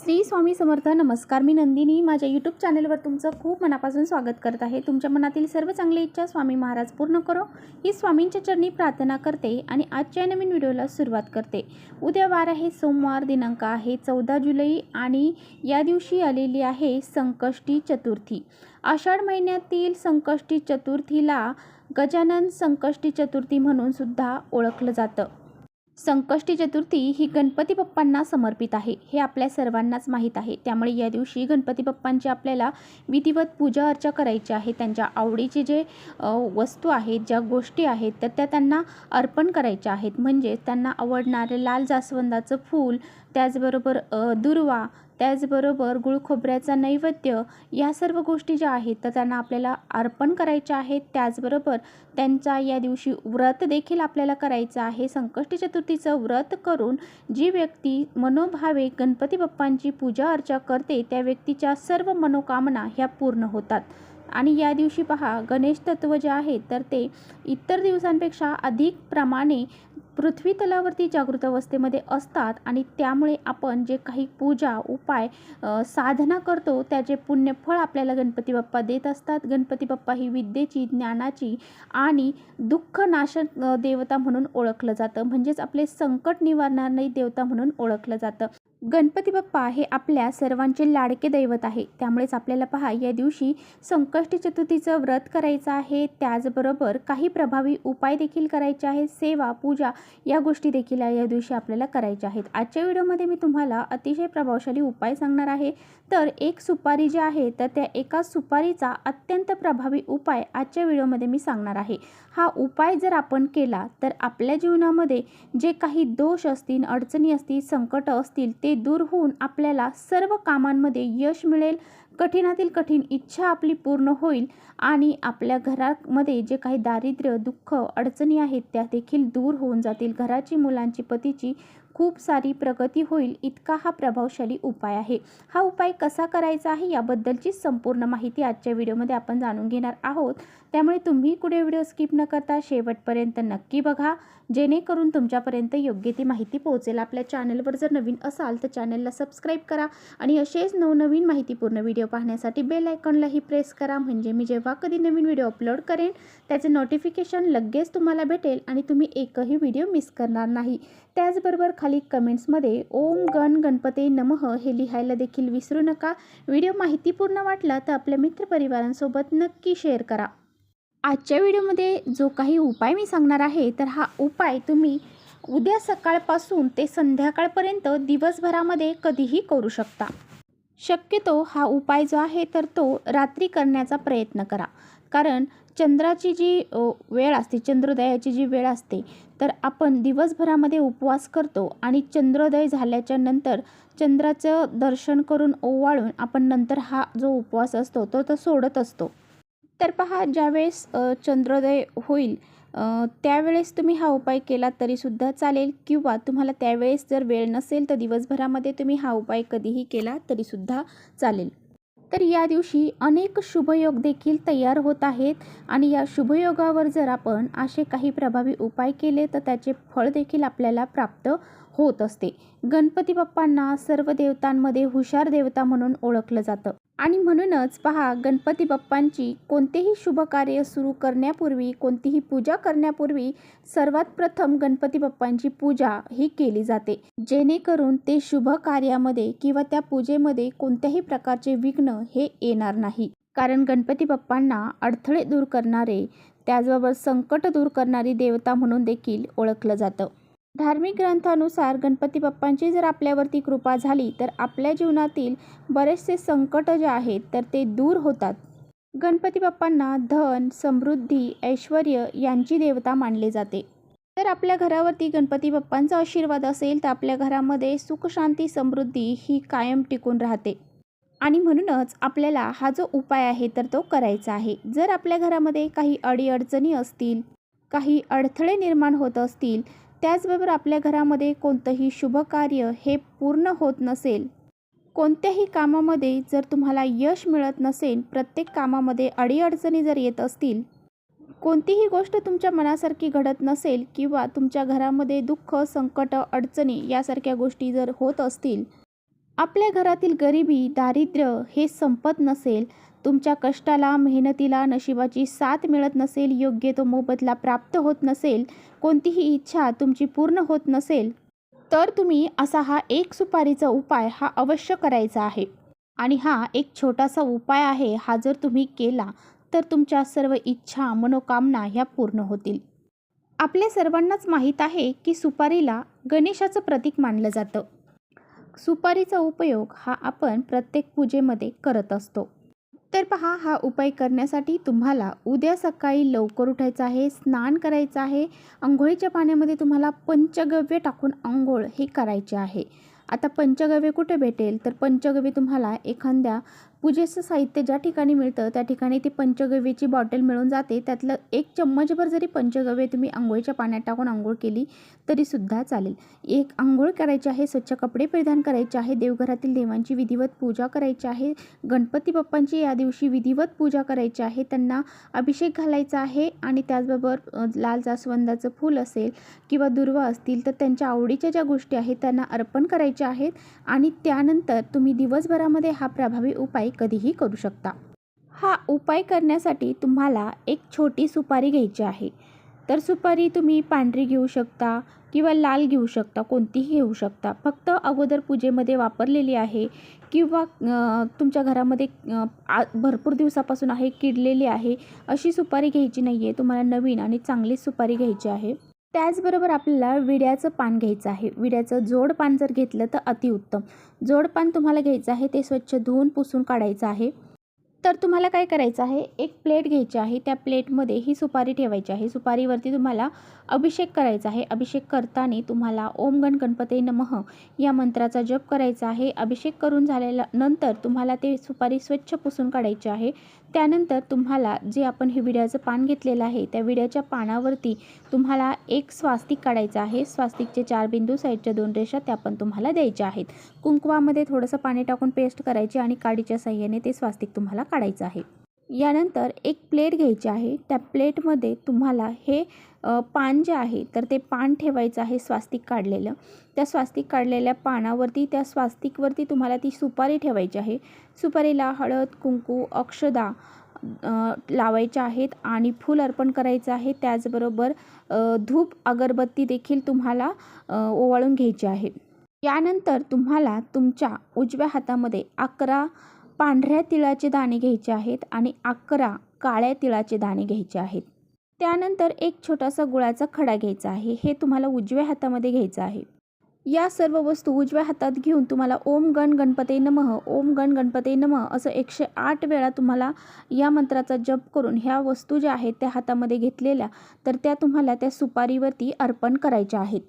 श्री स्वामी समर्थ नमस्कार. मी नंदिनी. माझ्या यूट्यूब चॅनलवर तुमचं खूप मनापासून स्वागत करत आहे. तुमच्या मनातील सर्व चांगली इच्छा स्वामी महाराज पूर्ण करो. ही स्वामींच्या चरणी प्रार्थना करते आणि आजच्या नवीन व्हिडिओला सुरुवात करते. उद्या वार आहे सोमवार दिनांक आहे चौदा जुलै आणि या दिवशी आलेली आहे संकष्टी चतुर्थी. आषाढ महिन्यातील संकष्टी चतुर्थीला गजानन संकष्टी चतुर्थी म्हणून सुद्धा ओळखलं जातं. संकष्टी चतुर्थी ही गणपती बाप्पांना समर्पित आहे. हे आपल्या सर्वांनाच माहीत आहे. त्यामुळे या दिवशी गणपती बाप्पांची आपल्याला विधिवत पूजा अर्चा करायची आहे. त्यांच्या आवडीचे जे वस्तू आहेत ज्या गोष्टी आहेत तर त्या त्यांना अर्पण करायच्या आहेत. म्हणजे त्यांना आवडणारे लाल जास्वंदाचं फूल त्याचबरोबर दुर्वा त्याचबरोबर गुळखोबऱ्याचा नैवेद्य या सर्व गोष्टी ज्या आहेत तर त्यांना आपल्याला अर्पण करायच्या आहेत. त्याचबरोबर त्यांचा या दिवशी व्रत देखील आपल्याला करायचं आहे. संकष्टी चतुर्थीचं व्रत करून जी व्यक्ती मनोभावे गणपती बाप्पांची पूजा अर्चा करते त्या व्यक्तीच्या सर्व मनोकामना ह्या पूर्ण होतात. आणि या दिवशी पहा गणेश तत्व जे आहे तर ते इतर दिवसांपेक्षा अधिक प्रमाणे पृथ्वी तलावरती जागृत अवस्थेमध्ये असतात आणि त्यामुळे आपण जे काही पूजा उपाय साधना करतो त्याचे पुण्यफळ आपल्याला गणपती बाप्पा देत असतात. गणपती बाप्पा ही विद्येची ज्ञानाची आणि दुःख नाशक देवता म्हणून ओळखलं जातं. म्हणजेच आपले संकट निवारणारी देवता म्हणून ओळखलं जातं. गणपती बाप्पा हे आपल्या सर्वांचे लाडके दैवत आहे. त्यामुळेच आपल्याला पहा या दिवशी संकष्टी चतुर्थीचं व्रत करायचं आहे. त्याचबरोबर काही प्रभावी उपाय देखील करायचे आहेत. सेवा पूजा या गोष्टी देखील या दिवशी आपल्याला करायच्या आहेत. आजच्या व्हिडिओमध्ये मी तुम्हाला अतिशय प्रभावशाली उपाय सांगणार आहे. तर एक सुपारी जी आहे तर त्या एका सुपारीचा अत्यंत प्रभावी उपाय आजच्या व्हिडिओमध्ये मी सांगणार आहे. हा उपाय जर आपण केला तर आपल्या जीवनामध्ये जे काही दोष असतील अडचणी असतील संकट असतील ते ते दूर होऊन आपल्याला सर्व कामांमध्ये यश मिळेल. कठीणातील कठीण इच्छा आपली पूर्ण होईल आणि आपल्या घरामध्ये जे काही दारिद्र्य दुःख अडचणी आहेत त्या देखील दूर होऊन जातील. घराची मुलांची पतीची खूप सारी प्रगती होईल इतका हा प्रभावशाली उपाय आहे. हा उपाय कसा करायचा आहे याबद्दलची संपूर्ण माहिती आजच्या व्हिडिओमध्ये आपण जाणून घेणार आहोत. त्यामुळे तुम्ही कुठे व्हिडिओ स्किप न करता शेवटपर्यंत नक्की बघा. जेणेकरून तुमच्यापर्यंत योग्य ती माहिती पोहोचेल. आपल्या चॅनलवर जर नवीन असाल तर चॅनलला सबस्क्राईब करा आणि असेच नवनवीन माहितीपूर्ण व्हिडिओ पाहण्यासाठी बेल आयकॉनलाही प्रेस करा. म्हणजे मी जेव्हा कधी नवीन व्हिडिओ अपलोड करेन त्याचे नोटिफिकेशन लगेच तुम्हाला भेटेल आणि तुम्ही एकही व्हिडिओ मिस करणार नाही. त्याचबरोबर खाली कमेंट्समध्ये ओम गण गणपते नमः हे लिहायला देखील विसरू नका. व्हिडिओ माहितीपूर्ण वाटला तर आपल्या मित्रपरिवारांसोबत नक्की शेअर करा. आजच्या व्हिडिओमध्ये जो काही उपाय मी सांगणार आहे तर हा उपाय तुम्ही उद्या सकाळपासून ते संध्याकाळपर्यंत दिवसभरामध्ये कधीही करू शकता. शक्यतो हा उपाय जो आहे तर तो रात्री करण्याचा प्रयत्न करा. कारण चंद्राची जी वेळ असते चंद्रोदयाची जी वेळ असते तर आपण दिवसभरामध्ये उपवास करतो आणि चंद्रोदय झाल्याच्यानंतर चंद्राचं दर्शन करून ओवाळून आपण नंतर हा जो उपवास असतो तो तो सोडत असतो. तर पहा ज्यावेळेस चंद्रोदय होईल त्यावेळेस तुम्ही हा उपाय केला तरीसुद्धा चालेल किंवा तुम्हाला त्यावेळेस जर वेळ नसेल तर दिवसभरामध्ये तुम्ही हा उपाय कधीही केला तरीसुद्धा चालेल. तर या दिवशी अनेक शुभयोग देखील तयार होत आहेत. आणि या शुभयोगावर जर आपण असे काही प्रभावी उपाय केले तर त्याचे फळ देखील आपल्याला प्राप्त होत असते. गणपती बाप्पांना सर्व देवतांमध्ये हुशार देवता म्हणून ओळखलं जातं. आणि म्हणूनच पहा गणपती बाप्पांची कोणतेही शुभ कार्य सुरू करण्यापूर्वी कोणतीही पूजा करण्यापूर्वी सर्वात प्रथम गणपती बाप्पांची पूजा ही केली जाते. जेणेकरून ते शुभ कार्यामध्ये किंवा त्या पूजेमध्ये कोणत्याही प्रकारचे विघ्न हे येणार नाही. कारण गणपती बाप्पांना अडथळे दूर करणारे त्याचबरोबर संकट दूर करणारी देवता म्हणून देखील ओळखलं जातं. धार्मिक ग्रंथानुसार गणपती बाप्पांची जर आपल्यावरती कृपा झाली तर आपल्या जीवनातील बरेचसे संकट जे आहेत तर ते दूर होतात. गणपती बाप्पांना धन समृद्धी ऐश्वर यांची देवता मानले जाते. तर आपल्या घरावरती गणपती बाप्पांचा आशीर्वाद असेल तर आपल्या घरामध्ये सुख शांती समृद्धी ही कायम टिकून राहते. आणि म्हणूनच आपल्याला हा जो उपाय आहे तर तो करायचा आहे. जर आपल्या घरामध्ये काही अडीअडचणी असतील काही अडथळे निर्माण होत असतील त्याचबरोबर आपल्या घरामध्ये कोणतंही शुभ कार्य हे पूर्ण होत नसेल कोणत्याही कामामध्ये जर तुम्हाला यश मिळत नसेल प्रत्येक कामामध्ये अडीअडचणी जर येत असतील कोणतीही गोष्ट तुमच्या मनासारखी घडत नसेल किंवा तुमच्या घरामध्ये दुःख संकट अडचणी यासारख्या गोष्टी जर होत असतील आपल्या घरातील गरिबी दारिद्र्य हे संपत नसेल तुमच्या कष्टाला मेहनतीला नशिबाची साथ मिळत नसेल योग्य तो मोबदला प्राप्त होत नसेल कोणतीही इच्छा तुमची पूर्ण होत नसेल तर तुम्ही असा हा एक सुपारीचा उपाय हा अवश्य करायचा आहे. आणि हा एक छोटासा उपाय आहे हा जर तुम्ही केला तर तुमच्या सर्व इच्छा मनोकामना ह्या पूर्ण होतील. आपल्या सर्वांनाच माहीत आहे की सुपारीला गणेशाचं प्रतीक मानलं जातं. सुपारीचा उपयोग हा आपण प्रत्येक पूजेमध्ये करत असतो. तर पहा हा उपाय करण्यासाठी तुम्हाला उद्या सकाळी लवकर उठायचं आहे स्नान करायचं आहे. आंघोळीच्या पाण्यामध्ये तुम्हाला पंचगव्य टाकून आंघोळ हे करायचे आहे. आता पंचगव्य कुठे भेटेल? तर पंचगव्य तुम्हाला एखाद्या पूजेचं साहित्य ज्या ठिकाणी मिळतं त्या ठिकाणी ती पंचगव्याची बॉटल मिळून जाते. त्यातलं एक चम्मचभर जरी पंचगव्य तुम्ही आंघोळीच्या पाण्यात टाकून आंघोळ केली तरीसुद्धा चालेल. एक आंघोळ करायची आहे स्वच्छ कपडे परिधान करायचे आहे देवघरातील देवांची विधिवत पूजा करायची आहे गणपती बाप्पांची या दिवशी विधिवत पूजा करायची आहे त्यांना अभिषेक घालायचा आहे आणि त्याचबरोबर लाल जास्वंदाचं फूल असेल किंवा दुर्वा असतील तर त्यांच्या आवडीच्या ज्या गोष्टी आहेत त्यांना अर्पण करायच्या आहेत. आणि त्यानंतर तुम्ही दिवसभरामध्ये हा प्रभावी उपाय कधीही करू शकता. हा उपाय करण्यासाठी तुम्हाला एक छोटी सुपारी घ्यायची आहे. तर सुपारी तुम्ही पांढरी घेऊ शकता किंवा लाल घेऊ शकता कोणतीही घेऊ शकता. फक्त अगोदर पूजेमध्ये वापरलेली आहे किंवा तुमच्या घरामध्ये आ- भरपूर दिवसापासून आहे किडलेली आहे अशी सुपारी घ्यायची नाही आहे तुम्हाला नवीन आणि चांगली सुपारी घ्यायची आहे. त्याचबरोबर आपल्याला विड्याचं पान घ्यायचं आहे. विड्याचं जोड पान जर घेतलं तर अतिउत्तम. जोड पान तुम्हाला घ्यायचं आहे ते स्वच्छ धुवून पुसून काढायचं आहे. तर तुम्हाला काय करायचं आहे? एक प्लेट घ्यायची आहे. त्या प्लेटमध्ये ही सुपारी ठेवायची आहे. सुपारीवरती तुम्हाला अभिषेक करायचा आहे. अभिषेक करताना तुम्हाला ओम गण गणपते नमः या मंत्राचा जप करायचा आहे. अभिषेक करून झालेल्या नंतर तुम्हाला ते सुपारी स्वच्छ पुसून काढायची आहे. त्यानंतर तुम्हाला जे आपण हे विड्याचं पान घेतलेलं आहे त्या विड्याच्या पानावरती तुम्हाला एक स्वास्तिक काढायचं आहे. स्वास्तिकचे चार बिंदू साईडच्या दोन रेषा त्या पण तुम्हाला द्यायच्या आहेत. कुंकवामध्ये थोडंसं पाणी टाकून पेस्ट करायची आणि काडीच्या साह्याने ते स्वास्तिक तुम्हाला काढायचं आहे. यानंतर एक प्लेट घ्यायची आहे. त्या प्लेटमध्ये तुम्हाला हे पान जे आहे तर ते पान ठेवायचं आहे स्वास्तिक काढलेलं. त्या स्वास्तिक काढलेल्या पानावरती त्या स्वास्तिकवरती तुम्हाला ती सुपारी ठेवायची आहे. सुपारीला हळद कुंकू अक्षदा लावायच्या आहेत आणि फूल अर्पण करायचं आहे. त्याचबरोबर धूप अगरबत्ती देखील तुम्हाला ओवाळून घ्यायची आहे. यानंतर तुम्हाला तुमच्या उजव्या हातामध्ये अकरा पांढऱ्या तिळाचे दाणे घ्यायचे आहेत आणि अकरा काळ्या तिळाचे दाणे घ्यायचे आहेत. त्यानंतर एक छोटासा गुळाचा खडा घ्यायचा आहे. हे तुम्हाला उजव्या हातामध्ये घ्यायचं आहे. या सर्व वस्तू उजव्या हातात घेऊन तुम्हाला ओम गण गणपते नमः ओम गण गणपते नमः असं एकशे आठ वेळा तुम्हाला या मंत्राचा जप करून ह्या वस्तू ज्या आहेत त्या हातामध्ये घेतलेल्या तर त्या तुम्हाला त्या सुपारीवरती अर्पण करायच्या आहेत.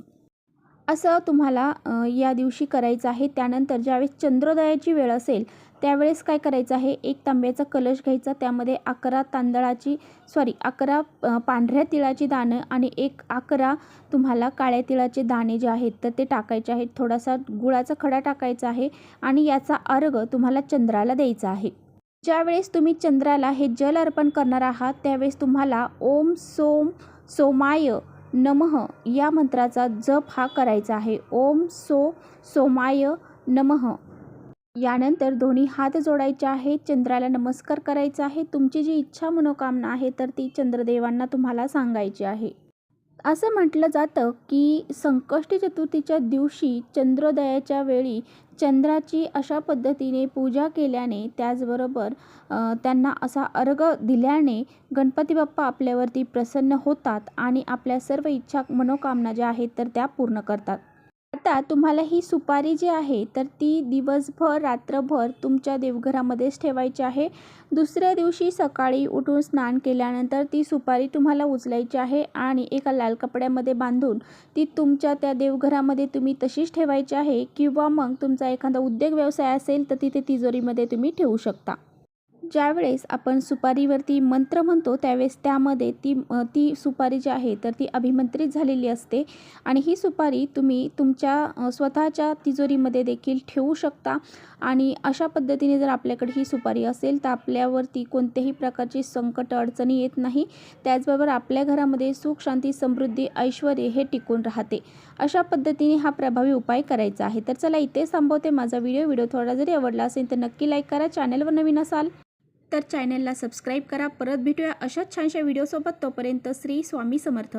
असं तुम्हाला या दिवशी करायचं आहे. त्यानंतर ज्यावेळेस चंद्रोदयाची वेळ असेल त्यावेळेस काय करायचं आहे? एक तांब्याचा कलश घ्यायचा त्यामध्ये अकरा तांदळाची सॉरी अकरा पांढऱ्या तिळाची दाणं आणि एक अकरा तुम्हाला काळ्या तिळाचे दाणे जे आहेत तर ते टाकायचे आहेत. थोडासा गुळाचा खडा टाकायचा आहे आणि याचा अर्घ तुम्हाला चंद्राला द्यायचा आहे. ज्यावेळेस तुम्ही चंद्राला हे जल अर्पण करणार आहात त्यावेळेस तुम्हाला ओम सोम सोमाय नमः. या मंत्राचा जप हा करायचा आहे. ओम सो सोमाय नमः. यानंतर दोन्ही हात जोडायचे आहेत. चंद्राला नमस्कार करायचा आहे. तुमची जी इच्छा मनोकामना आहे तर ती चंद्रदेवांना तुम्हाला सांगायची आहे. असं म्हटलं जातं की संकष्टी चतुर्थीच्या दिवशी चंद्रोदयाच्या वेळी चंद्राची अशा पद्धतीने पूजा केल्याने त्याचबरोबर त्यांना असा अर्घ दिल्याने गणपती बाप्पा आपल्यावरती प्रसन्न होतात आणि आपल्या सर्व इच्छा मनोकामना ज्या आहेत तर त्या पूर्ण करतात. आता तुम्हाला ही सुपारी जी आहे तर ती दिवसभर रात्रभर तुमच्या देवघरामध्येच ठेवायची आहे. दुसऱ्या दिवशी सकाळी उठून स्नान केल्यानंतर ती सुपारी तुम्हाला उचलायची आहे आणि एका लाल कपड्यामध्ये बांधून ती तुमच्या त्या देवघरामध्ये तुम्ही तशीच ठेवायची आहे किंवा मग तुमचा एखादा उद्योग व्यवसाय असेल तर तिथे तिजोरीमध्ये तुम्ही ठेवू शकता. ज्यावेळेस आपण सुपारीवरती मंत्र म्हणतो त्यावेळेस त्यामध्ये ती ती सुपारी जी आहे तर ती अभिमंत्रित झालेली असते. आणि ही सुपारी तुम्ही तुमच्या स्वतःच्या तिजोरीमध्ये देखील ठेवू शकता. आणि अशा पद्धतीने जर आपल्याकडे ही सुपारी असेल तर आपल्यावरती कोणत्याही प्रकारची संकट अडचणी येत नाही. त्याचबरोबर आपल्या घरामध्ये सुख शांती समृद्धी ऐश्वर हे टिकून राहते. अशा पद्धतीने हा प्रभावी उपाय करायचा आहे. तर चला इथे थांबवते माझा व्हिडिओ. व्हिडिओ थोडा जरी आवडला असेल तर नक्की लाईक करा. चॅनलवर नवीन असाल तर चॅनलला सबस्क्राईब करा. परत भेटूया अशाच छानशा व्हिडिओसोबत तोपर्यंत श्री स्वामी समर्थ.